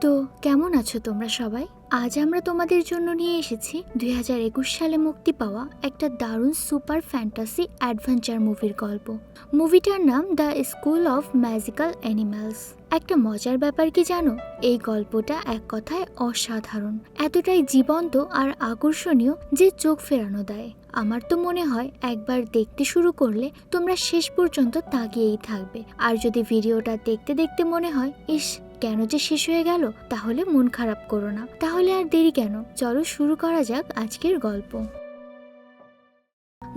তো কেমন আছো তোমরা সবাই? আজ আমরা তোমাদের জন্য নিয়ে এসেছি দুই হাজার একুশ সালে মুক্তি পাওয়া একটা দারুণ সুপার ফ্যান্টাসি অ্যাডভেঞ্চার মুভির গল্প। মুভিটার নাম the school of magical animals. একটা মজার ব্যাপার কি জানো? এই গল্পটা এক কথায় অসাধারণ। এতটাই জীবন্ত আর আকর্ষণীয় যে চোখ ফেরানো দেয়। আমার তো মনে হয় একবার দেখতে শুরু করলে তোমরা শেষ পর্যন্ত তাকিয়েই থাকবে। আর যদি ভিডিওটা দেখতে দেখতে মনে হয়, ইস, কেন যে শেষ হয়ে গেল, তাহলে মন খারাপ করো না। তাহলে আর দেরি কেন? চলো শুরু করা যাক আজকের গল্প।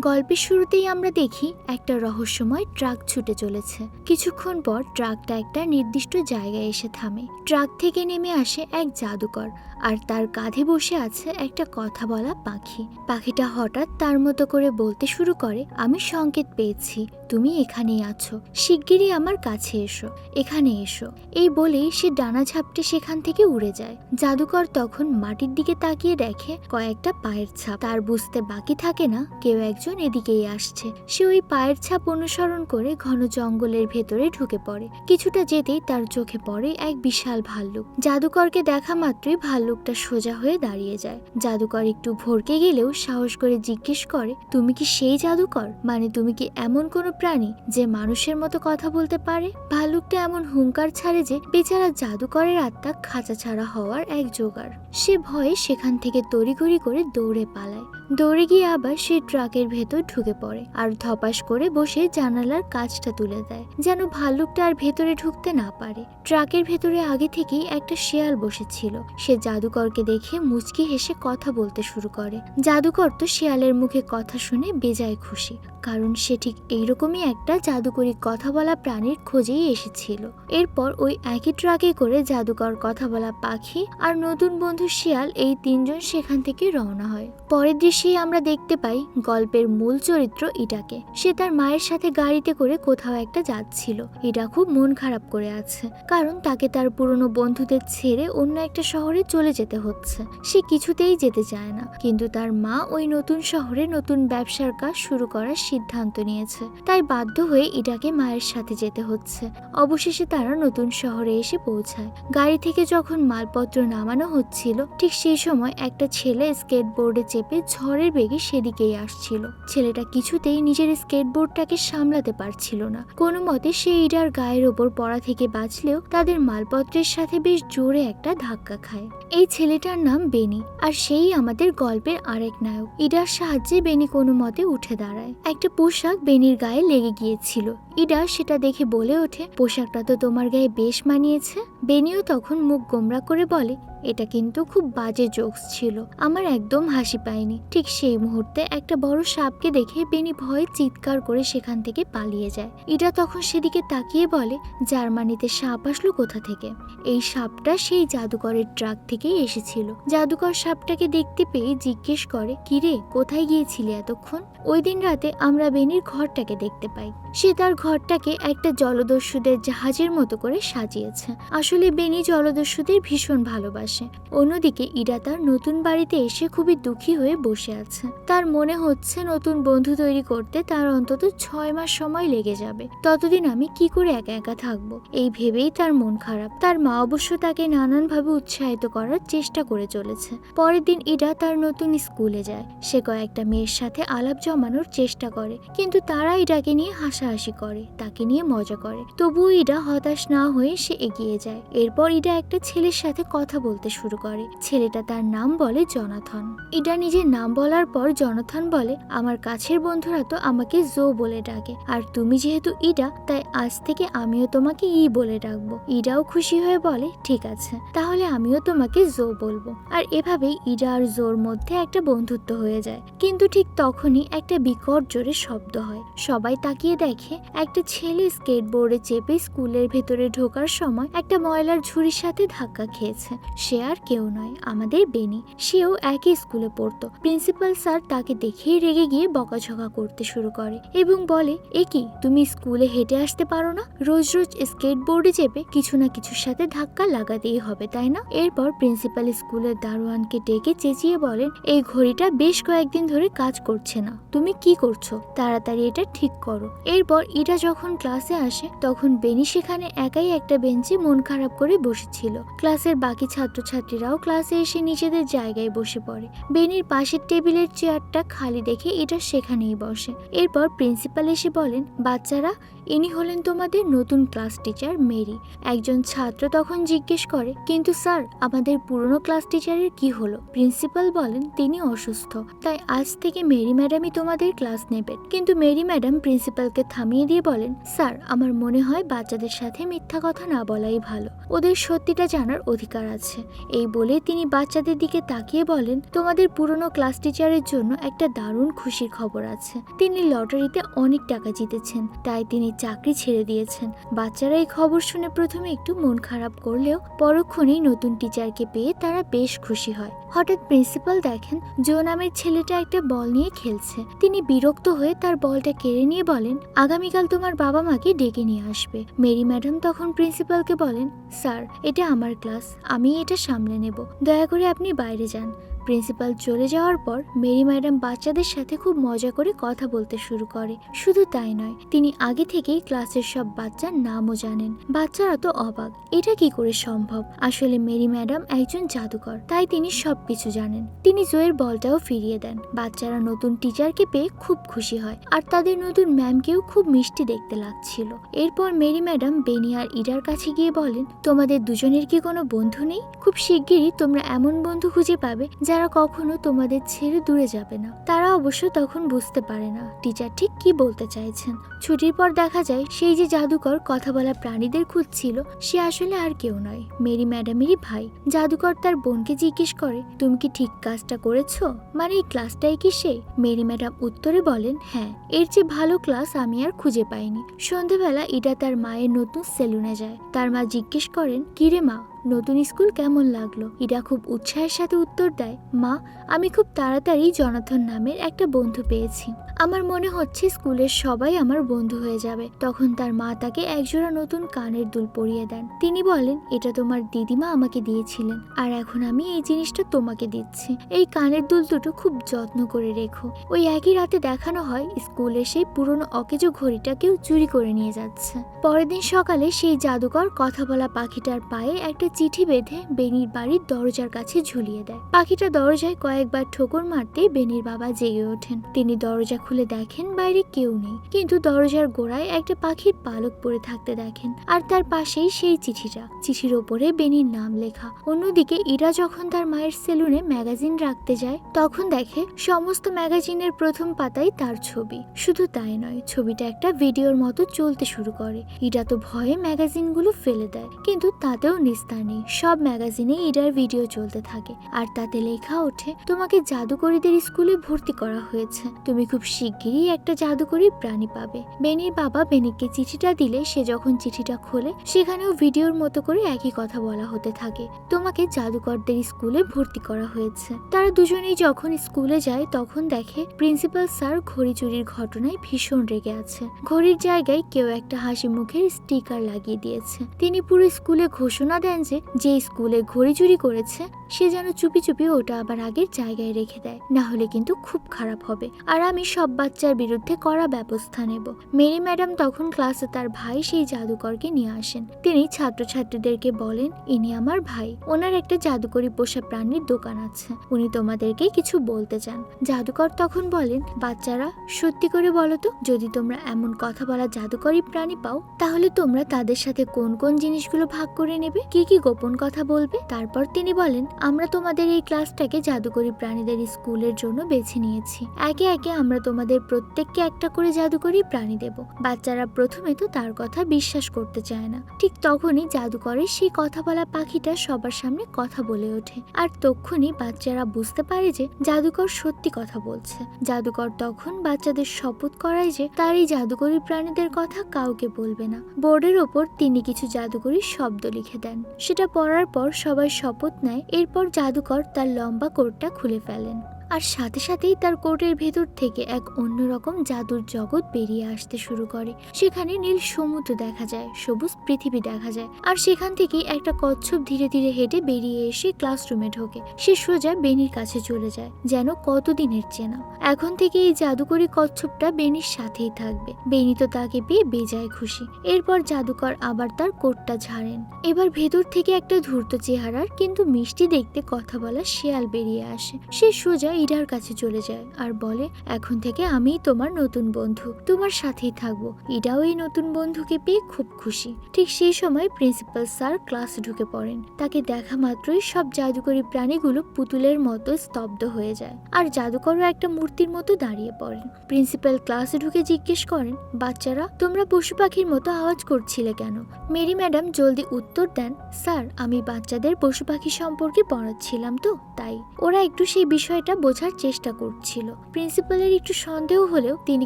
গল্পের শুরুতেই আমরা দেখি একটা রহস্যময় ট্রাক ছুটে চলেছে। কিছুক্ষণ পর ট্রাকটা একটা নির্দিষ্ট জায়গায় এসে থামে। ট্রাক থেকে নেমে আসে এক জাদুকর আর তার কাঁধে বসে আছে একটা কথা বলা পাখি। পাখিটা হঠাৎ তার মতো করে বলতে শুরু করে, আমি সংকেত পেয়েছি। তুমি এখানেই আছো। শিগগিরই আমার কাছে এসো। এখানে এসো। এই বলেই সে ডানা ঝাপটে সেখান থেকে উড়ে যায়। জাদুকর তখন মাটির দিকে তাকিয়ে দেখে কয়েকটা পায়ের ছাপ। তার বুঝতে বাকি থাকে না, কেউ একজন এদিকেই আসছে। সে ওই পায়ের ছাপ অনুসরণ করে ঘন জঙ্গলের ভেতরে ঢুকে পড়ে। কিছুটা যেতেই তার চোখে পড়ে এক বিশাল ভাল্লুক। জাদুকরকে দেখা মাত্রই ভাল্লুকটা সোজা হয়ে দাঁড়িয়ে যায়। জাদুকর একটু ভরকে গেলেও সাহস করে জিজ্ঞেস করে, তুমি কি সেই জাদুকর? মানে তুমি কি এমন কোনো প্রাণী যে মানুষের মতো কথা বলতে পারে, ভালুকটা এমন হুঙ্কার ছাড়ে যে বেচারা জাদুকরের আত্মা খাঁচা ছাড়া হওয়ার এক জোগাড়। সে ভয়ে সেখান থেকে তড়িঘড়ি করে দৌড়ে পালায়। দৌড়ে গিয়ে আবার সে ট্রাকের ভেতর ঢুকে পড়ে আর ধপাস করে বসে জানালার কাজটা তুলে দেয়, যেন ভাল্লুকটা আর ভেতরে ঢুকতে না পারে। ট্রাকের ভেতরে আগে থেকেই একটা শেয়াল বসেছিল। সে জাদুকরকে দেখে মুচকি হেসে কথা বলতে শুরু করে। জাদুকর তো শেয়ালের মুখে কথা শুনে বেজায় খুশি, কারণ সে ঠিক এইরকমই একটা জাদুকরি কথা বলা প্রাণীর খোঁজেই এসেছিল। এরপর ওই একই ট্রাকে করে জাদুকর কথা বলা পাখি আর নতুন বন্ধু শিয়াল এই তিনজন সেখান থেকে রওনা হয়। পরের দৃশ্যেই আমরা দেখতে পাই গল্পের মূল চরিত্র ইটাকে। সে তার মায়ের সাথে গাড়িতে করে কোথাও একটা যাচ্ছিল। ইটা খুব মন খারাপ করে আছে, কারণ তাকে তার পুরনো বন্ধুদের ছেড়ে অন্য একটা শহরে চলে যেতে হচ্ছে। সে কিছুতেই যেতে চায় না, কিন্তু তার মা ওই নতুন শহরে নতুন ব্যবসার কাজ শুরু করার সিদ্ধান্ত নিয়েছে। তাই বাধ্য হয়ে ইটাকে মায়ের সাথে যেতে হচ্ছে। অবশেষে তারা নতুন শহরে এসে পৌঁছায়। গাড়ি থেকে যখন মালপত্র নামানো হচ্ছিল, ঠিক সেই সময় একটা ছেলে স্কেটবোর্ডে চেপে ঝড়ের বেগে সেদিকেই আসছিল। ছেলেটা কিছুতেই নিজের স্কেটবোর্ডটাকে সামলাতে পারছিল না। কোনো মতে সে ইডার গায়ের ওপর পড়া থেকে বাঁচলেও তাদের মালপত্রের সাথে বেশ জোরে একটা ধাক্কা খায়। এই ছেলেটার নাম বেনি, আর সেই আমাদের গল্পের আরেক নায়ক। ইডার সাহায্যে বেনি কোনো মতে উঠে দাঁড়ায়। একটা পোশাক বেনির গায়ে লেগে গিয়েছিল। ইডা সেটা দেখে বলে ওঠে, পোশাকটা তো তোমার গায়ে বেশ মানিয়েছে। বেনিও তখন মুখ গোমরা করে বলে এটা কিন্তু খুব বাজে জোকস ছিল। আমার একদম হাসি পায়নি। ঠিক সেই মুহূর্তে একটা বড় সাপকে দেখে বেনি ভয়ে চিৎকার করে সেখান থেকে পালিয়ে যায়। ইডা তখন সেদিকে তাকিয়ে বলে, জার্মানিতে সাপ আসলো কোথা থেকে? এই সাপটা সেই জাদুকরের ট্রাক থেকেই এসেছিল। জাদুকর সাপটাকে দেখতে পেয়ে জিজ্ঞেস করে কিরে কোথায় গিয়েছিলি এতক্ষণ? ওই দিন রাতে আমরা বেনির ঘরটাকে দেখতে পাই। সে তার ঘরটাকে একটা জলদস্যুদের জাহাজের মতো করে সাজিয়েছে। আসলে বেনি জলদস্যুদের ভীষণ ভালোবাসে। অন্যদিকে ইরা তার নতুন বাড়িতে এসে খুবই দুঃখী হয়ে বসে আছে। তার মনে হচ্ছে নতুন বন্ধু তৈরি করতে তার অন্তত ছয় মাস সময় লেগে যাবে। ততদিন আমি কি করে একা একা থাকব? এই ভেবেই তার মন খারাপ। তার মা অবশ্য তাকে নানানভাবে উৎসাহিত করার চেষ্টা করে চলেছে। পরের দিন ইডা তার নতুন স্কুলে যায়। সে কয়েকটা মেয়ের সাথে আলাপ জমানোর চেষ্টা করে। কিন্তু তারা ইডাকে নিয়ে হাসাহাসি করে, তাকে নিয়ে মজা করে। তবুও ইডা হতাশ না হয়ে সে এগিয়ে যায়। এরপর ইডা একটা ছেলের সাথে কথা বলতে শুরু করে। ছেলেটা তার নাম বলে জনাথন। ইডা নিজের নাম বলার পর জনাথন বলে, আমার কাছের বন্ধুরা তো আমাকে জো বলে ডাকে। আর তুমি যেহেতু ইডা, তাই আজ থেকে আমিও তোমাকে ই বলে ডাকবো। ইডাও খুশি হয়ে বলে, ঠিক আছে, তাহলে আমিও তোমাকে জো বলব। আর এভাবেই ইডা আর জোর মধ্যে একটা বন্ধুত্ব হয়ে যায়। কিন্তু ঠিক তখনই একটা বিকট জোরে শব্দ হয়। সবাই তাকিয়ে দেখে, একটা ছেলে স্কেটবোর্ডে চেপে স্কুলের ভেতরে ঢোকার সময় একটা ময়লার ঝুড়ির সাথে ধাক্কা খেয়েছে। সে আর কেউ নয়, আমাদের বেনি। সেও একই স্কুলে পড়তো। প্রিন্সিপাল স্যার তাকে দেখেই রেগে গিয়ে বকাঝকা করতে শুরু করে এবং বলে, এ কি, তুমি স্কুলে হেঁটে আসতে পারো না? রোজ রোজ স্কেটবোর্ডে চেপে কিছু না কিছুর সাথে ধাক্কা লাগাতেই হবে, তাই না? এরপর প্রিন্সিপাল স্কুলের দারোয়ানকে ডেকে চেঁচিয়ে বলেন, এই ঘড়িটা বেশ কয়েকদিন ধরে কাজ করছে না। তুমি কি করছ? তাড়াতাড়ি এটা ঠিক করো। এরপর ইরা যখন ক্লাসে আসে, তখন বেনি সেখানে একাই একটা বেঞ্চে মন খারাপ করে বসেছিল। ক্লাসের বাকি ছাত্রছাত্রীরাও ক্লাসে এসে নিজেদের জায়গায় বসে পড়ে। বেনির পাশের টেবিলের চেয়ারটা খালি দেখে এটা সেখানেই বসে। এরপর প্রিন্সিপাল এসে বলেন, বাচ্চারা, ইনি হলেন তোমাদের নতুন ক্লাস টিচার মেরি। একজন ছাত্র তখন জিজ্ঞেস করে, কিন্তু স্যার, আমাদের পুরনো ক্লাস টিচারের কি হলো? প্রিন্সিপাল বলেন, তিনি অসুস্থ, তাই আজ থেকে মেরি ম্যাডামই তোমাদের ক্লাস নেবেন। কিন্তু মেরি ম্যাডাম প্রিন্সিপালকে থামিয়ে দিয়ে বলেন, স্যার, আমার মনে হয় বাচ্চাদের সাথে মিথ্যা কথা না বলাই ভালো। ওদের সত্যিটা জানার অধিকার আছে। এই বলে তিনি বাচ্চাদের দিকে তাকিয়ে বলেন, তোমাদের পুরনো ক্লাস টিচারের জন্য একটা দারুণ খুশির খবর আছে। তিনি লটারিতে অনেক টাকা জিতেছেন, তাই তিনি চাকরি ছেড়ে দিয়েছেন। বাচ্চারা এই খবর শুনে প্রথমে একটু মন খারাপ করলেও পরক্ষণেই নতুন টিচারকে পেয়ে তারা বেশ খুশি হয়। হঠাৎ প্রিন্সিপাল দেখেন, জো নামের ছেলেটা একটা বল নিয়ে খেলছে। তিনি বিরক্ত হয়ে তার বলটা কেড়ে নিয়ে বলেন, আগামীকাল তোমার বাবা মাকে ডেকে নিয়ে আসবে। মেরি ম্যাডাম তখন প্রিন্সিপালকে বলেন, স্যার, এটা আমার ক্লাস। আমি এটা সামলে নেব। দয়া করে আপনি বাইরে যান। প্রিন্সিপাল চলে যাওয়ার পর মেরি ম্যাডাম বাচ্চাদের সাথে খুব মজা করে কথা বলতে শুরু করে। শুধু তাই নয়, তিনি আগে থেকেই ক্লাসের সব বাচ্চার নামও জানেন। বাচ্চারা তো অবাক, এটা কি করে সম্ভব? আসলে মেরি ম্যাডাম একজন জাদুকর, তাই তিনি সবকিছু জানেন। তিনি জয়ের বলটাও ফিরিয়ে দেন। বাচ্চারা নতুন টিচারকে পেয়ে খুব খুশি হয়, আর তাদের নতুন ম্যামকেও খুব মিষ্টি দেখতে লাগছিল। এরপর মেরি ম্যাডাম বেনি আর ইরার কাছে গিয়ে বলেন, তোমাদের দুজনের কি কোনো বন্ধু নেই? খুব শিগগিরই তোমরা এমন বন্ধু খুঁজে পাবে যারা কখনো তোমাদের ছেড়ে দূরে যাবে না, তারা অবশ্য তখন বুঝতে পারে না টিচার ঠিক কি বলতে চাইছেন। ছুটির পর দেখা যায়, সেই যে জাদুকর কথা বলা প্রাণীদের খুঁজছিল, সে আসলে আর কেউ নয়, মেরি ম্যাডামেরই ভাই। জাদুকর তার বোনকে জিজ্ঞেস করে, তুমি কি ঠিক কাজটা করেছ? মানে এই ক্লাসটাই কি সে? মেরি ম্যাডাম উত্তরে বলেন হ্যাঁ এর চেয়ে ভালো ক্লাস আমি আর খুঁজে পাইনি। সন্ধেবেলা ইডা তার মায়ের নতুন সেলুনে যায়। তার মা জিজ্ঞেস করেন কিরে মা নতুন স্কুল কেমন লাগল? ইরা খুব উৎসাহের সাথে উত্তর দেয়, মা, আমি খুব তাড়াতাড়ি জনাথন নামের একটা বন্ধু পেয়েছি। আমার মনে হচ্ছে স্কুলের সবাই আমার বন্ধু হয়ে যাবে। তখন তার মা তাকে একজোড়া নতুন কানের দুল পরিয়ে দেন। তিনি বলেন, এটা তোমার দিদিমা আমাকে দিয়েছিলেন, আর এখন আমি এই জিনিসটা তোমাকে দিচ্ছি। এই কানের দুল দুটো খুব যত্ন করে রেখো। ওই একই রাতে দেখানো হয় স্কুলে সেই পুরনো অকেজো ঘড়িটা কেউ চুরি করে নিয়ে যাচ্ছে। পরের দিন সকালে সেই জাদুকর কথা বলা পাখিটার পায়ে একটা চিঠি বেঁধে বেনির বাড়ির দরজার কাছে ঝুলিয়ে দেয়। পাখিটা দরজায় কয়েকবার ঠোকর মারতেই বেনির বাবা জেগে ওঠেন। তিনি দরজা খুলে দেখেন বাইরে কেউ নেই, কিন্তু দরজার গোড়ায় একটা পাখির পালক পরে থাকতে দেখেন আর তার পাশেই সেই চিঠিটা। চিঠির ওপরে বেনির নাম লেখা। অন্যদিকে ইরা যখন তার মায়ের সেলুনে ম্যাগাজিন রাখতে যায়, তখন দেখে সমস্ত ম্যাগাজিনের প্রথম পাতায় তার ছবি। শুধু তাই নয়, ছবিটা একটা ভিডিওর মতো চলতে শুরু করে। ইরা তো ভয়ে ম্যাগাজিনগুলো ফেলে দেয়, কিন্তু তাতেও নিস্তার নেই সব ম্যাগাজিনে ইরার ভিডিও চলতে থাকে। আর তাতে লেখা ওঠে, তোমাকে জাদুকরীদের স্কুলে ভর্তি করা হয়েছে। তুমি খুব শিগগিরই একটা জাদুকরী প্রাণী পাবে। বেনির বাবা বেনিকে চিঠিটা দিলে, সে যখন চিঠিটা খোলে, সেখানেও ভিডিওর মতো করে একই কথা বলা হতে থাকে, তোমাকে জাদুকরদের স্কুলে ভর্তি করা হয়েছে। তারা দুজনেই যখন স্কুলে যায়, তখন দেখে প্রিন্সিপাল স্যার ঘড়ি চুরির ঘটনায় ভীষণ রেগে আছে। ঘড়ির জায়গায় কেউ একটা হাসি মুখের স্টিকার লাগিয়ে দিয়েছে। তিনি পুরো স্কুলে ঘোষণা দেন যে যে স্কুলে ঘড়ি চুরি করেছে, সে যেন চুপি চুপি ওটা আবার আগের জায়গায় রেখে দেয়। না হলে কিন্তু খুব খারাপ হবে। আর আমি সব বাচ্চার বিরুদ্ধে কড়া ব্যবস্থা নেব। মেরি ম্যাডাম তখন ক্লাসে তার ভাই সেই জাদুকরকে নিয়ে আসেন। তিনি ছাত্রছাত্রীদেরকে বলেন, ইনি আমার ভাই। ওনার একটা জাদুকরি পোষা প্রাণীর দোকান আছে। উনি তোমাদেরকে কিছু বলতে চান। জাদুকর তখন বলেন, বাচ্চারা, সত্যি করে বলো তো, যদি তোমরা এমন কথা বলা জাদুকরি প্রাণী পাও, তাহলে তোমরা তাদের সাথে কোন কোন জিনিসগুলো ভাগ করে নেবে? কি কি গোপন কথা বলবে, তারপর তিনি বলেন, আমরা তোমাদের এই ক্লাসটাকে জাদুকরি প্রাণীদের স্কুলের জন্য বেছে নিয়েছি। একে একে আমরা তোমাদের প্রত্যেককে একটা করে জাদুকরি প্রাণী দেব। বাচ্চারা প্রথমে তো তার কথা বিশ্বাস করতে চায় না। ঠিক তখনই জাদুকরের সেই কথা বলা পাখিটা সবার সামনে কথা বলে ওঠে। আর তক্ষুনি বাচ্চারা বুঝতে পারে যে জাদুকর সত্যি কথা বলছে। জাদুকর তখন বাচ্চাদের শপথ করায় যে তার এই জাদুকরি প্রাণীদের কথা কাউকে বলবে না। বোর্ডের ওপর তিনি কিছু জাদুকরি শব্দ লিখে দেন। সেটা পড়ার পর সবাই শপথ নেয় এরপর জাদুকর তার লম্বা কোটটা খুলে ফেলেন। আর সাথে সাথেই তার কোটের ভেতর থেকে এক অন্যরকম জাদুর জগৎ বেরিয়ে আসতে শুরু করে। সেখানে নীল সমুদ্র দেখা যায়, সবুজ পৃথিবী দেখা যায় আর সেখান থেকেই একটা কচ্ছপ ধীরে ধীরে হেঁটে বেরিয়ে এসে ক্লাসরুমে ঢোকে। সে সোজা বেনির কাছে চলে যায়, যেন কতদিনের চেনা। এখন থেকে এই জাদুকরি কচ্ছপটা বেনির সাথেই থাকবে। বেনি তো তাকে পেয়ে বেজায় খুশি। এরপর জাদুকর আবার তার কোটটা ঝাড়েন। এবার ভেতর থেকে একটা ধূর্ত চেহারার, কিন্তু মিষ্টি দেখতে কথা বলা শেয়াল বেরিয়ে আসে। সে সোজা ইডার কাছে চলে যায় আর বলে, এখন থেকে আমিই তোমার নতুন বন্ধু, তোমার সাথেই থাকব। ইডাও এই নতুন বন্ধুকে পেয়ে খুব খুশি। ঠিক সেই সময় প্রিন্সিপাল স্যার ক্লাসে ঢুকে পড়েন। তাকে দেখা মাত্রই সব জাদুকরি প্রাণীগুলো পুতুলের মতো স্তব্ধ হয়ে যায় আর জাদুকরও একটা মূর্তির মতো দাঁড়িয়ে পড়েন। প্রিন্সিপাল ক্লাসে ঢুকে জিজ্ঞেস করেন, বাচ্চারা, তোমরা পশু পাখির মতো আওয়াজ করছিলে কেন? মেরি ম্যাডাম, জলদি উত্তর দেন, স্যার, আমি বাচ্চাদের পশু পাখি সম্পর্কে পড়াচ্ছিলাম তো, তাই। ওরা একটু সেই বিষয়টা বোঝার চেষ্টা করছিল। প্রিন্সিপালের একটু সন্দেহ হলেও তিনি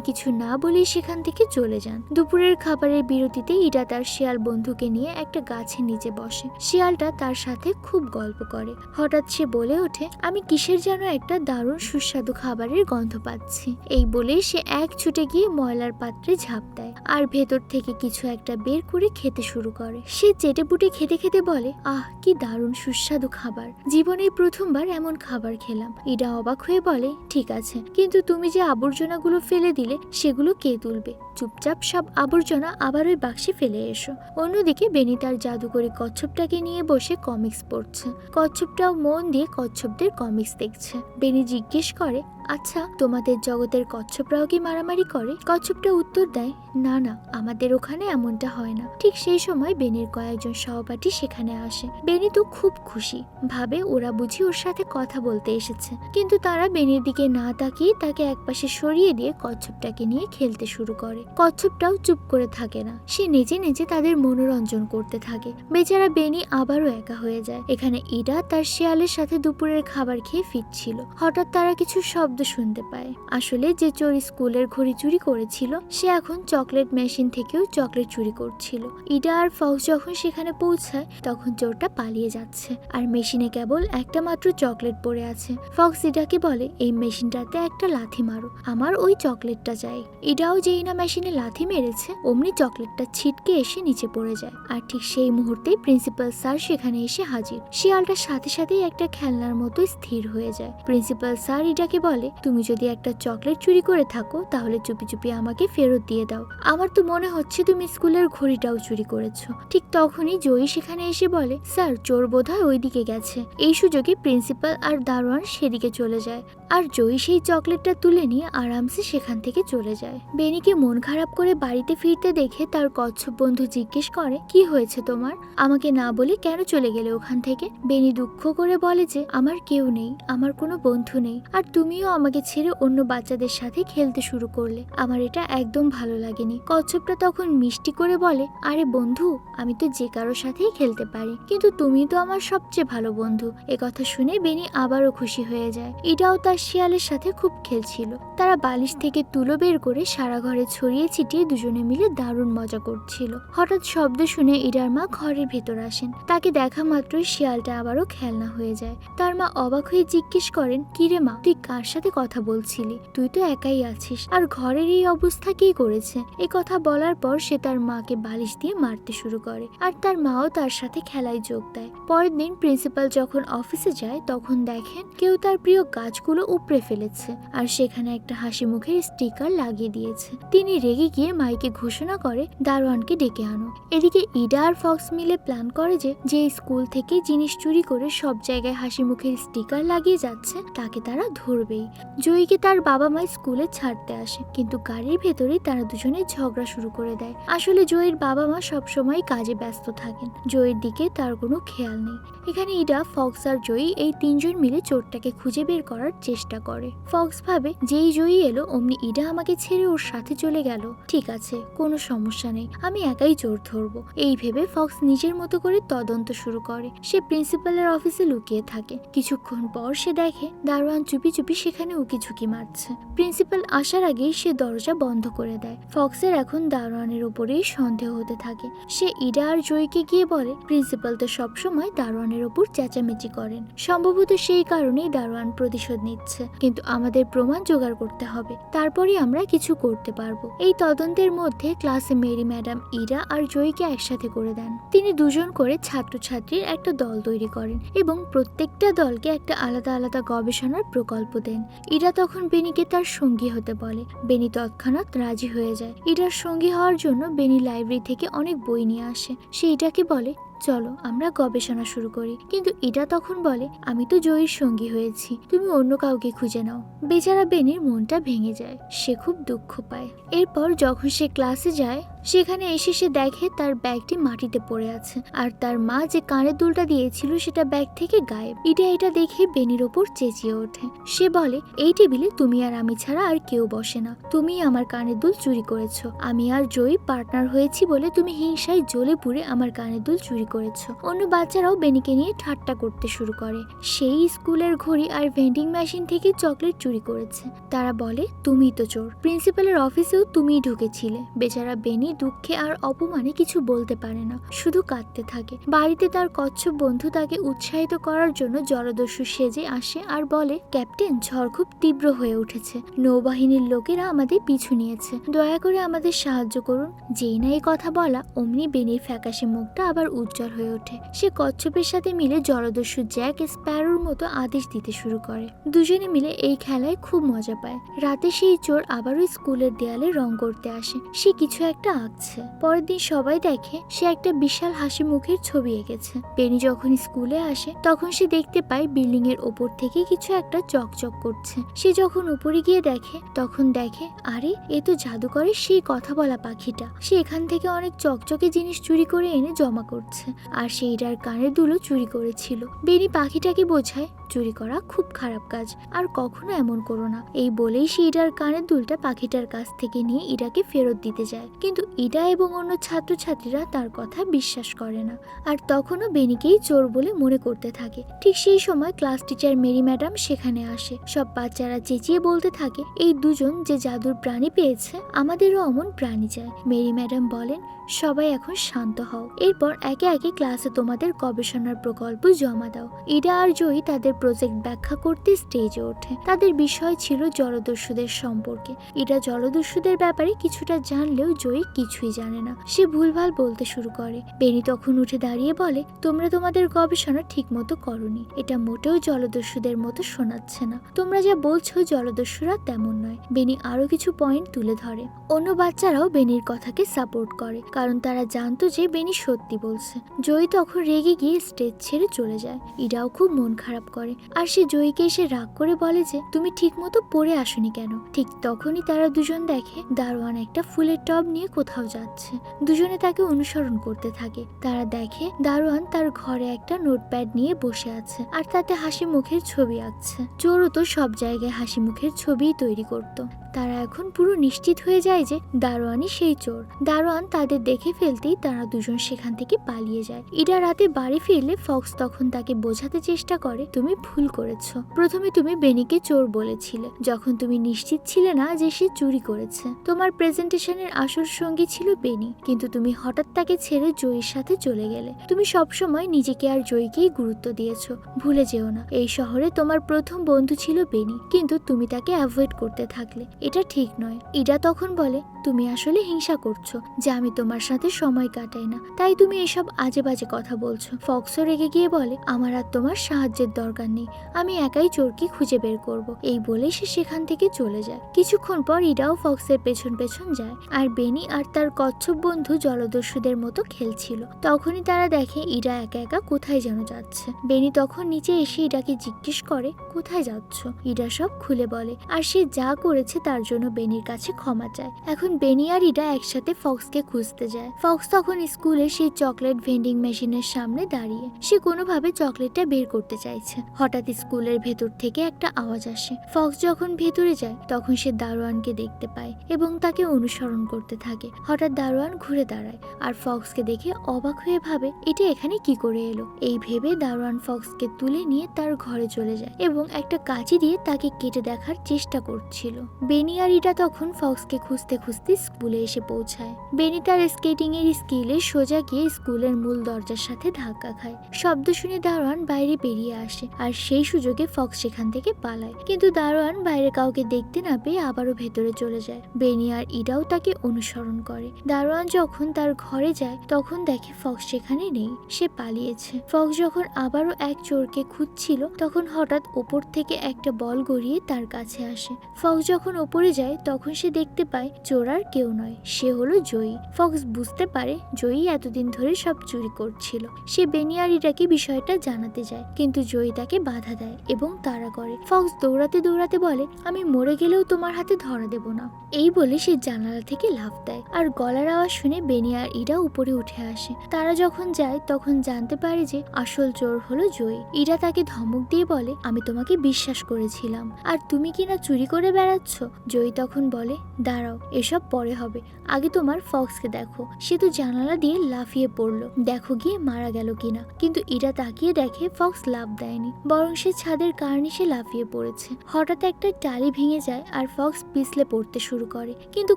কিছু না বলেই সেখান থেকে চলে যান। দুপুরের খাবারের বিরতিতে ইটা তার শিয়াল বন্ধুকে নিয়ে একটা গাছের নিচে বসে। শিয়ালটা তার সাথে খুব গল্প করে। হঠাৎ সে বলে ওঠে, আমি কিসের যেন একটা দারুণ সুস্বাদু খাবারের গন্ধ পাচ্ছি। এই বলেই সে এক ছুটে গিয়ে ময়লার পাত্রে ঝাঁপ দেয় আর ভেতর থেকে কিছু একটা বের করে খেতে শুরু করে। সে চেটে পুটে খেতে খেতে বলে, আহ, কি দারুণ সুস্বাদু খাবার। জীবনে প্রথমবার এমন খাবার খেলাম। ইডা অবাক হয়ে বলে, ঠিক আছে, কিন্তু তুমি যে আবর্জনাগুলো ফেলে দিলে, সেগুলো কে তুলবে? চুপচাপ সব আবর্জনা আবার ওই বাক্সে ফেলে এসো। অন্যদিকে বেনি তার জাদুকরি কচ্ছপটাকে নিয়ে বসে কমিক্স পড়ছে। কচ্ছপটাও মন দিয়ে কচ্ছপদের কমিক্স দেখছে। বেনি জিজ্ঞেস করে আচ্ছা তোমাদের জগতের কচ্ছপরাও কি মারামারি করে? কচ্ছপটা উত্তর দেয়, না না, আমাদের ওখানে এমনটা হয় না। ঠিক সেই সময় বেনির কয়েকজন সহপাঠী সেখানে আসে। বেনি তো খুব খুশি, ভাবে ওরা বুঝি ওর সাথে কথা বলতে এসেছে। কিন্তু তারা বেনির দিকে না তাকিয়ে তাকে একপাশে সরিয়ে দিয়ে কচ্ছপটাকে নিয়ে খেলতে শুরু করে। কচ্ছপটাও চুপ করে থাকে না, সে নিজে নিজে তাদের মনোরঞ্জন করতে থাকে। বেচারা বেনি আবারও একা হয়ে যায়। এখানে ইডা তার শেয়ালের সাথে দুপুরের খাবার খেয়ে ফিরছিল। হঠাৎ তারা কিছু শব্দ শুনতে পায়। আসলে যে চোর স্কুলের ঘড়ি চুরি করেছিল, সে এখন চকলেট মেশিন থেকেও চকলেট চুরি করছিল। ইডা আর ফক্স যখন সেখানে পৌঁছায়, তখন চোরটা পালিয়ে যাচ্ছে। আর মেশিনে কেবল একটা মাত্র চকলেট পড়ে আছে। ফক্স ইডাকে বলে, এই মেশিনটাতে একটা লাথি মারো। আমার ওই চকলেটটা চাই। ইডাও যেই না মেশিনে লাথি মেরেছে, অমনি চকলেটটা ছিটকে এসে নিচে পড়ে যায়। আর ঠিক সেই মুহূর্তেই প্রিন্সিপাল স্যার সেখানে এসে হাজির। শিয়ালটার সাথে সাথেই একটা খেলনার মতো স্থির হয়ে যায়। প্রিন্সিপাল স্যার ইডাকে বলে তুমি যদি একটা চকলেট চুরি করে থাকো, তাহলে চুপি চুপি আমাকে ফেরত দিয়ে দাও। আমার তো মনে হচ্ছে তুমি স্কুলের ঘড়িটাও চুরি করেছ। ঠিক তখনই জয়ী সেখানে এসে বলে, স্যার, চোর বোধহয় ওইদিকে গেছে। এই সুযোগে প্রিন্সিপাল আর দারোয়ান সেদিকে চলে যায়। আর জয়ী সেই চকলেটটা তুলে নিয়ে আরামসে সেখান থেকে চলে যায়। বেনিকে মন খারাপ করে বাড়িতে ফিরতে দেখে তার কচ্ছপ বন্ধু জিজ্ঞেস করে, কি হয়েছে তোমার? আমাকে না বলে কেন চলে গেলে ওখান থেকে? বেনি দুঃখ করে বলে যে, আমার কেউ নেই, আমার কোনো বন্ধু নেই। আর তুমিও আমাকে ছেড়ে অন্য বাচ্চাদের সাথে খেলতে শুরু করলে। আমার এটা একদম ভালো লাগেনি। কচ্ছপটা তখন মিষ্টি করে বলে, আরে বন্ধু, আমি তো যে কারোর সাথেই খেলতে পারি। কিন্তু তুমি তো আমার সবচেয়ে ভালো বন্ধু। কথা শুনে বেনি আবারও খুশি হয়ে যায়। এটাও তার শিয়ালের সাথে খুব খেলছিল। তারা বালিশ থেকে তুলো বের করে সারা ঘরে ছড়িয়ে ছিটিয়ে দুজনে মিলে দারুণ মজা করছিল। হঠাৎ শব্দ শুনে ইরার মা ঘরের ভেতর আসেন। তাকে দেখা মাত্রই শিয়ালটা আবারও খেলনা হয়ে যায়। তার মা অবাক হয়ে জিজ্ঞেস করেন কিরে মা, তুই কার কথা বলছিলি। তুই তো একাই আছিস। আর ঘরের এই অবস্থা কি করেছে? এই কথা বলার পর সে তার মাকে বালিশ দিয়ে মারতে শুরু করে। আর তার মাও তার সাথে খেলায় যোগ দেয়। পরের দিন প্রিন্সিপাল যখন অফিসে যায়, তখন দেখেন কেউ তার প্রিয় গাছগুলো উপড়ে ফেলেছে। আর সেখানে একটা হাসি মুখের স্টিকার লাগিয়ে দিয়েছে। তিনি রেগে গিয়ে মাইকে ঘোষণা করে, দারোয়ানকে ডেকে আনো। এদিকে ইডা আর ফক্স মিলে প্ল্যান করে যে যে স্কুল থেকে জিনিস চুরি করে সব জায়গায় হাসি মুখের স্টিকার লাগিয়ে যাচ্ছে, তাকে তারা ধরবেই। জয়ীকে তার বাবা মা স্কুলে ছাড়তে আসে, কিন্তু গাড়ির ভেতরেই তারা দুজনে ঝগড়া শুরু করে দেয়। আসলে জয়ীর বাবা মা সবসময় কাজে ব্যস্ত থাকেন, জয়ীর দিকে তার কোনো খেয়াল নেই। এখানে ইডা, ফক্স আর জয়ী এই তিনজন মিলে চোরটাকে খুঁজে বের করার চেষ্টা করে। ফক্স ভাবে, যেই জয়ী এলো, অমনি ইডা আমাকে ছেড়ে ওর সাথে চলে গেল। ঠিক আছে, কোনো সমস্যা নেই, আমি একাই চোর ধরবো। এই ভেবে ফক্স নিজের মতো করে তদন্ত শুরু করে। সে প্রিন্সিপালের অফিসে লুকিয়ে থাকে। কিছুক্ষণ পর সে দেখে, দারোয়ান চুপি চুপি সেখানে সেখানে উকিঝুঁকি মারছে। প্রিন্সিপাল আসার আগেই সে দরজা বন্ধ করে দেয়। ফক্সের এখন দারোয়ানের ওপরেই সন্দেহ হতে থাকে। সে ইডা আর জয়কে গিয়ে বলে, প্রিন্সিপাল তো সবসময় দারোয়ানের ওপর চেঁচামেচি করেন। সম্ভবত সেই কারণেই দারোয়ান প্রতিশোধ নিচ্ছে। কিন্তু আমাদের প্রমাণ জোগাড় করতে হবে। তারপরে আমরা কিছু করতে পারব। এই তদন্তের মধ্যে ক্লাসে মেরি, ম্যাডাম ইরা আর জয়কে একসাথে করে দেন। তিনি দুজন করে ছাত্রছাত্রীর একটা দল তৈরি করেন এবং প্রত্যেকটা দলকে একটা আলাদা আলাদা গবেষণার প্রকল্প দেন। ইরা তখন বেনিকে তার সঙ্গী হতে বলে। বেনি তৎক্ষণাৎ রাজি হয়ে যায়। ইরার সঙ্গী হওয়ার জন্য বেনি লাইব্রেরি থেকে অনেক বই নিয়ে আসে। সে ইটাকে বলে, চলো, আমরা গবেষণা শুরু করি। কিন্তু এটা তখন বলে, আমি তো জয়ীর সঙ্গী হয়েছি, তুমি অন্য কাউকে খুঁজে নাও। বেচারা বেনির মনটা ভেঙে যায়। সে খুব দুঃখ পায়। এরপর যখন সে ক্লাসে যায় সেখানে এসে সে দেখে তার ব্যাগটি মাটিতে পড়ে আছে। আর তার মা যে কানের দুলটা দিয়েছিল সেটা ব্যাগ থেকে গায়েব। এটা এটা দেখে বেনির ওপর চেঁচিয়ে ওঠে। সে বলে, এই টেবিলে তুমি আর আমি ছাড়া আর কেউ বসে না। তুমি আমার কানের দুল চুরি করেছ। আমি আর জয়ী পার্টনার হয়েছি বলে তুমি হিংসায় জ্বলে পুড়ে আমার কানের দুল চুরি করেছ। অন্য বাচ্চারাও বেনিকে নিয়ে ঠাট্টা করতে শুরু করে। সেই স্কুলের ঘড়ি আর ভেন্ডিং মেশিন থেকে চকলেট চুরি করেছে। তারা বলে, তুমিই তো চোর। প্রিন্সিপালের অফিসেও তুমিই ঢুকেছিলে। বেচারা বেনি দুঃখে আর অপমানে কিছু বলতে পারে না, শুধু কাঁদতে থাকে। বাড়িতে তার কচ্ছপ বন্ধু তাকে উৎসাহিত করার জন্য জলদস্যু সেজে আসে আর বলে, ক্যাপ্টেন, ঝড় খুব তীব্র হয়ে উঠেছে। নৌবাহিনীর লোকেরা আমাদের পিছু নিয়েছে। দয়া করে আমাদের সাহায্য করুন। যেই না এই কথা বলা, অমনি বেনির ফ্যাকাশে মুখটা আবার উজ্জ্বল হয়ে ওঠে। সে কচ্ছপের সাথে মিলে জলদস্যু জ্যাক স্প্যারোর মতো আদেশ দিতে শুরু করে। দুজনে মিলে এই খেলায় খুব মজা পায়। রাতে সেই চোর আবারও স্কুলের দেয়ালে রং করতে আসে। সে কিছু একটা আঁকছে পরের দিন সবাই দেখে সে একটা বিশাল হাসি মুখের ছবি এঁকেছে। পেনি যখন স্কুলে আসে, তখন সে দেখতে পায় বিল্ডিং এর ওপর থেকে কিছু একটা চকচক করছে। সে যখন উপরে গিয়ে দেখে, তখন দেখে, আরে, এ তো জাদুকরের সেই কথা বলা পাখিটা। সে এখান থেকে অনেক চকচকে জিনিস চুরি করে এনে জমা করছে। আর সেইটার কানের দুলো চুরি করেছিল। বেনি পাখিটাকে বোঝায়, চুরি করা খুব খারাপ কাজ, আর কখনো এমন করো না। এই বলেই সে ইডার কানের দুলটা পাখিটার কাছ থেকে নিয়ে ইডাকে ফেরত দিতে যায়। কিন্তু ইডা এবং অন্য ছাত্রছাত্রীরা তার কথা বিশ্বাস করে না। আর তখনও বেনিকেই চোর বলে মনে করতে থাকে। ঠিক সেই সময় ক্লাস টিচার মেরি ম্যাডাম সেখানে আসে। সব বাচ্চারা চেঁচিয়ে বলতে থাকে, এই দুজন যে জাদুর প্রাণী পেয়েছে, আমাদেরও অমন প্রাণী চায় মেরি ম্যাডাম বলেন সবাই এখন শান্ত হও। এরপর একে একে ক্লাসে তোমাদের গবেষণার প্রকল্প জমা দাও। ইডা আর জয়ী তাদের প্রজেক্ট ব্যাখ্যা করতে স্টেজে ওঠে। তাদের বিষয় ছিল জলদস্যুদের সম্পর্কে। ইডা জলদস্যুদের ব্যাপারে কিছুটা জানলেও জয়ী কিছুই জানে না। সে ভুলভাল বলতে শুরু করে। বেনি তখন উঠে দাঁড়িয়ে বলে, তোমরা তোমাদের গবেষণা ঠিক ঠিকমতো করনি। এটা মোটেও জলদস্যুদের মতো শোনাচ্ছে না। তোমরা যা বলছো জলদস্যুরা তেমন নয়। বেনি আরও কিছু পয়েন্ট তুলে ধরে। অন্য বাচ্চারাও বেনির কথাকে সাপোর্ট করে। কারণ তারা জানতো যে বেনি সত্যি বলছে। জয়ী তখন রেগে গিয়ে স্টেজ ছেড়ে চলে যায়। ইরাও খুব মন খারাপ করে। আর সে জয়ীকে এসে রাগ করে বলে যে, তুমি ঠিক মতো পড়ে আসনি কেন? ঠিক তখনই তারা দুজন দেখে দারোয়ান একটা ফুলের টব নিয়ে কোথাও যাচ্ছে। দুজনে তাকে অনুসরণ করতে থাকে। তারা দেখে দারোয়ান তার ঘরে একটা নোটপ্যাড নিয়ে বসে আছে আর তাতে হাসি মুখের ছবি আঁকছে। চোরও তো সব জায়গায় হাসি মুখের ছবিই তৈরি করত। তারা এখন পুরো নিশ্চিত হয়ে যায় যে দারোয়ানই সেই চোর। দারোয়ান তাদের দেখে ফেলতেই তারা দুজন সেখান থেকে পালিয়ে যায়। ইরা রাতে বাড়ি ফিরলে ফক্স তখন তাকে বোঝাতে চেষ্টা করে, তুমি ভুল করেছ। প্রথমে তুমি বেনিকে চোর বলেছিলে, যখন তুমি নিশ্চিত ছিলে না যে সে চুরি করেছে। তোমার প্রেজেন্টেশনের আসল সঙ্গী ছিল বেনি, কিন্তু তুমি হঠাৎ তাকে ছেড়ে জয়ীর সাথে চলে গেলে। তুমি সবসময় নিজেকে আর জয়ীকেই গুরুত্ব দিয়েছ। ভুলে যেও না, এই শহরে তোমার প্রথম বন্ধু ছিল বেনি, কিন্তু তুমি তাকে অ্যাভয়েড করতে থাকলে। এটা ঠিক নয়। ইডা তখন বলে, তুমি আসলে হিংসা করছ যে আমি তোমার সাথে সময় কাটাই না। তাই তুমি এসব আজে বাজে কথা বলছো। ফক্সও রেগে গিয়ে বলে, আমার আর তোমার সাহায্যের দরকার নেই। আমি একাই চোরকে খুঁজে বের করব। এই বলে সে সেখান থেকে চলে যায়। কিছুক্ষণ পর ইডাও ফক্সের পেছন পেছন যায় আর বেনি আর তার কচ্ছপ বন্ধু জলদস্যুদের মতো খেলছিল। তখনই তারা দেখে ইরা একা একা কোথায় যেন যাচ্ছে। বেনি তখন নিচে এসে ইডাকে জিজ্ঞেস করে, কোথায় যাচ্ছ? ইডা সব খুলে বলে, আর সে যা করেছে তার জন্য বেনির কাছে ক্ষমা চায়। এখন বেনি আর ইডা একসাথে ফক্সকে খুঁজতে যায়। ফক্স তখন স্কুলে সেই চকলেট ভেন্ডিং মেশিনের সামনে দাঁড়িয়ে, সে কোনোভাবে চকলেটটা বের করতে চাইছে। হঠাৎ স্কুলের ভেতর থেকে একটা আওয়াজ আসে। ফক্স যখন ভেতরে যায়, তখন সে দারোয়ানকে দেখতে পায় এবং তাকে অনুসরণ করতে থাকে। হঠাৎ দারোয়ান ঘুরে দাঁড়ায় আর ফক্সকে দেখে অবাক হয়ে ভাবে, এটা এখানে কি করে এলো? এই ভেবে দারোয়ান ফক্সকে তুলে নিয়ে তার ঘরে চলে যায় এবং একটা কাঁচি দিয়ে তাকে কেটে দেখার চেষ্টা করছিল। বেনি আর ইটা তখন ফক্সকে খুঁজতে খুঁজতে স্কুলে এসে পৌঁছায়। বেনি তার স্কেটিং এর স্কিলে সোজা গিয়ে স্কুলের মূল দরজার সাথে ধাক্কা খায়। শব্দ শুনে দারোয়ান বাইরে বেরিয়ে আসে আর সেই সুযোগে ফক্স সেখান থেকে পালায়। কিন্তু দারোয়ান বাইরে কাউকে দেখতে না পেয়ে আবারও ভেতরে চলে যায়। বেনি আর ইডাও তাকে অনুসরণ করে। দারোয়ান যখন তার ঘরে যায়, তখন দেখে ফক্স সেখানে নেই। সে পালিয়েছে। ফক্স যখন আবারও এক চোরকে খুঁজছিল, তখন হঠাৎ ওপর থেকে একটা বল গড়িয়ে তার কাছে আসে। ফক্স যখন ওপরে যায়, তখন সে দেখতে পায় চোর আর কেউ নয়। সে হলো জয়ী। ফক্স বুঝতে পারে জয়ী এতদিন ধরে সব চুরি করছিল। সে বেনিয়ারিটাকে বিষয়টা জানাতে যায়, কিন্তু জয়ী তাকে বাধা দেয় এবং তারা করে। ফক্স দৌড়াতে দৌড়াতে বলে, আমি মরে গেলেও তোমার হাতে ধরা দেব না। এই বলে সে জানালা থেকে লাফ দেয় আর গলার আওয়াজ শুনে বেনি আর ইরা উপরে উঠে আসে। তারা যখন যায়, তখন জানতে পারে যে আসল চোর হলো জয়ী। ইরা তাকে ধমক দিয়ে বলে, আমি তোমাকে বিশ্বাস করেছিলাম। আর তুমি কি না চুরি করে বেড়াচ্ছ? জয়ী তখন বলে, দাঁড়াও, এসব পরে হবে। আগে তোমার ফক্সকে দেখো। সে তো জানালা দিয়ে লাফিয়ে পড়ল। দেখো গিয়ে মারা গেল কিনা। কিন্তু ইরা তাকিয়ে দেখে ফক্স লাভ দেয়নি। বরং সে ছাদের কার্নিশে লাফিয়ে পড়েছে। হঠাৎ একটা টালি ভেঙে যায় আর ফক্স পিছলে পড়তে শুরু করে। কিন্তু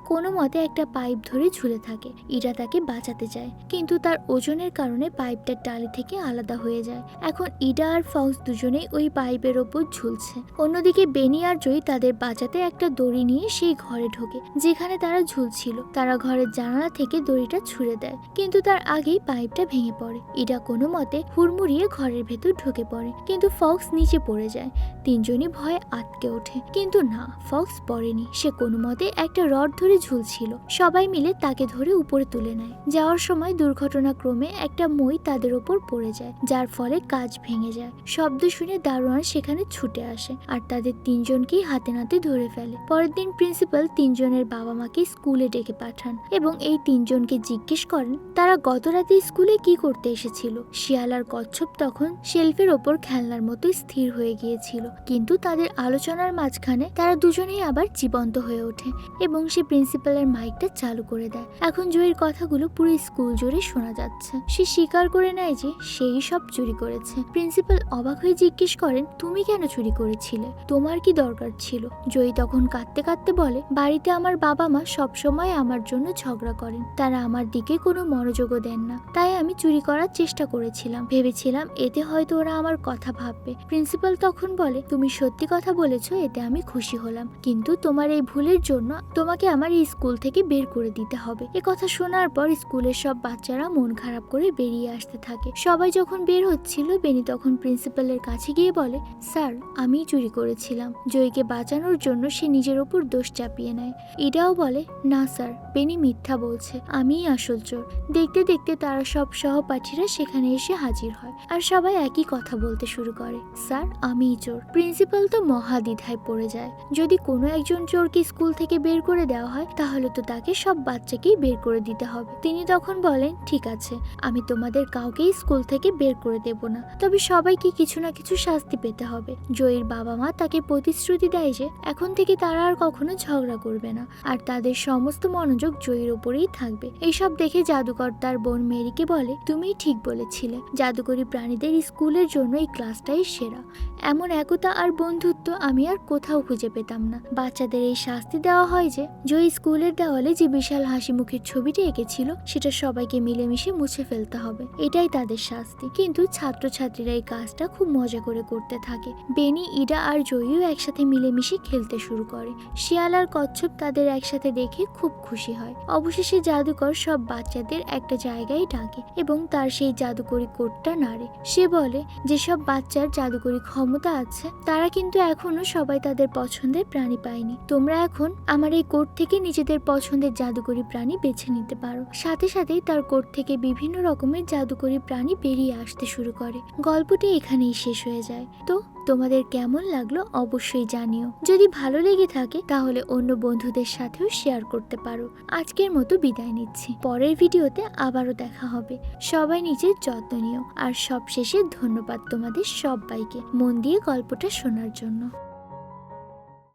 কোনো মতে একটা পাইপ ধরে ঝুলে থাকে। ইরা তাকে বাঁচাতে চায় কিন্তু তার ওজনের কারণে পাইপটা টালি থেকে আলাদা হয়ে যায়। এখন ইডা আর ফক্স দুজনেই ওই পাইপের ওপর ঝুলছে। অন্যদিকে বেনি আর জয়ী তাদের বাঁচাতে একটা দড়ি নিয়ে সেই ঘরে ঢোকে, যেখানে তারা ঝুলছিল। তারা ঘরের জানালা থেকে দড়িটা ছুঁড়ে দেয়, কিন্তু তার আগেই পাইপটা ভেঙে পড়ে। ইডা কোনো মতে হুড়মুড়িয়ে ঘরের ভেতর ঢুকে পড়ে, কিন্তু ফক্স নিচে পড়ে যায়। তিনজনই ভয়ে আটকে ওঠে। কিন্তু না, ফক্স পড়েনি। সে কোনো মতে একটা রড ধরে ঝুলছিল। সবাই মিলে তাকে ধরে উপরে তুলে নেয়। যাওয়ার সময় দুর্ঘটনাক্রমে একটা মই তাদের ওপর পড়ে যায়, যার ফলে কাজ ভেঙে যায়। শব্দ শুনে দারোয়ান সেখানে ছুটে আসে, আর তাদের তিনজনকেই হাতে নাতে ধরে ফেলে। পরের দিন প্রিন্সিপাল তিনজনের বাবা মাকে স্কুলে ডেকে পাঠান এবং এই তিনজনকে জিজ্ঞেস করেন, তারা গত রাতে স্কুলে কি করতে এসেছিল? শিয়াল আর কচ্ছপ তখন শেলফের ওপর খেলনার মতো স্থির হয়ে গিয়েছিল। কিন্তু তাদের আলোচনার মাঝখানে তারা দুজনেই আবার জীবন্ত হয়ে ওঠে এবং সে প্রিন্সিপালের মাইকটা চালু করে দেয়। এখন জয়ীর কথাগুলো পুরো স্কুল জুড়ে শোনা যাচ্ছে। সে স্বীকার করে নেয় যে সেই সব চুরি করেছে। প্রিন্সিপাল অবাক হয়ে জিজ্ঞেস করেন, তুমি কেন চুরি করেছিলে? তোমার কি দরকার ছিল? জয়ী তখন কাঁদতে কাঁদতে কাঁদতে বলে, বাড়িতে আমার বাবা মা সবসময় আমার জন্য ঝগড়া করেন। তারা আমার দিকে কোনো মনোযোগও দেন না। তাই আমি চুরি করার চেষ্টা করেছিলাম। ভেবেছিলাম এতে হয়তো ওরা আমার কথা ভাববে। প্রিন্সিপাল তখন বলে, তুমি সত্যি কথা বলেছ, এতে আমি খুশি হলাম। কিন্তু তোমার এই ভুলের জন্য তোমাকে আমার এই স্কুল থেকে বের করে দিতে হবে। এ কথা শোনার পর স্কুলের সব বাচ্চারা মন খারাপ করে বেরিয়ে আসতে থাকে। সবাই যখন বের হচ্ছিল বেনি তখন প্রিন্সিপালের কাছে গিয়ে বলে, স্যার, আমি চুরি করেছিলাম। জয়ীকে বাঁচানোর জন্য সে নিজের ওপর দোষ চাপিয়ে নেয়। ইডাও বলে, না, স্যার, বেনি মিথ্যা বলছে। আমিই আসল চোর। দেখতে দেখতে তারা সব সহপাঠীরা সেখানে এসে হাজির হয় আর সবাই একই কথা বলতে শুরু করে, স্যার, আমিই চোর। প্রিন্সিপাল তো মহাদ্বিধায় পড়ে যায়। যদি কোনো একজন চোরকে স্কুল থেকে বের করে দেওয়া হয়, তাহলে তো তাকে সব বাচ্চাকেই বের করে দিতে হবে। তিনি তখন বলেন, ঠিক আছে, আমি তোমাদের কাউকেই স্কুল থেকে বের করে দেব না। তবে সবাইকে কিছু না কিছু শাস্তি পেতে হবে। জয়ীর বাবা মা তাকে প্রতিশ্রুতি দেয় যে, এখন থেকে তারা আর কখনো ঝগড়া করবে না। আর তাদের সমস্ত মনোযোগ জয়ীর উপরেই থাকবে। এইসব দেখে জাদুকর তার বোন মেরিকে বলে তুমিই ঠিক বলেছিলে। জাদুকরী প্রাণীদের স্কুলের জন্য এই ক্লাসটাই সেরা। এমন একতা আর বন্ধুত্ব আমি আর কোথাও খুঁজে পেতাম না। বাচ্চাদের এই শাস্তি দেওয়া হয় যে, জয়ী স্কুলের দেওয়ালে যে বিশাল হাসি মুখের ছবিটি এঁকেছিল, সেটা সবাইকে মিলেমিশে মুছে ফেলতে হবে। এটাই তাদের শাস্তি। কিন্তু ছাত্রছাত্রীরা এই কাজটা খুব মজা করে করতে থাকে। বেনি, ইডা আর জয়ীও একসাথে মিলেমিশে খেলতে শুরু করে। শিয়াল আর কচ্ছপ তাদের একসাথে দেখে খুব খুশি হয়। অবশেষে জাদুকর সব বাচ্চাদের একটা জায়গায় ডাকে এবং তার সেই জাদুকরি কোটটা নাড়ে। সে বলে, যেসব বাচ্চার জাদুকরি ক্ষমতা আছে, তারা কিন্তু এখনও সবাই তাদের পছন্দের প্রাণী পায়নি। তোমরা এখন আমার এই কোট থেকে নিজেদের পছন্দের জাদুকরি প্রাণী বেছে নিতে পারো। সাথে সাথেই তার কোট থেকে বিভিন্ন রকমের জাদুকরি প্রাণী বেরিয়ে আসতে শুরু করে। গল্পটি এখানেই শেষ হয়ে যায়। তো তোমাদের কেমন লাগল অবশ্যই জানিও। যদি ভালো লেগে থাকে থাকে, তাহলে অন্য বন্ধুদের সাথেও শেয়ার করতে পারো। আজকের মতো বিদায় নিচ্ছি। পরের ভিডিওতে আবারও দেখা হবে। সবাই নিজের যত্ন নিও। আর সবশেষে ধন্যবাদ তোমাদের সবাইকে। মন দিয়ে গল্পটা শোনার জন্য।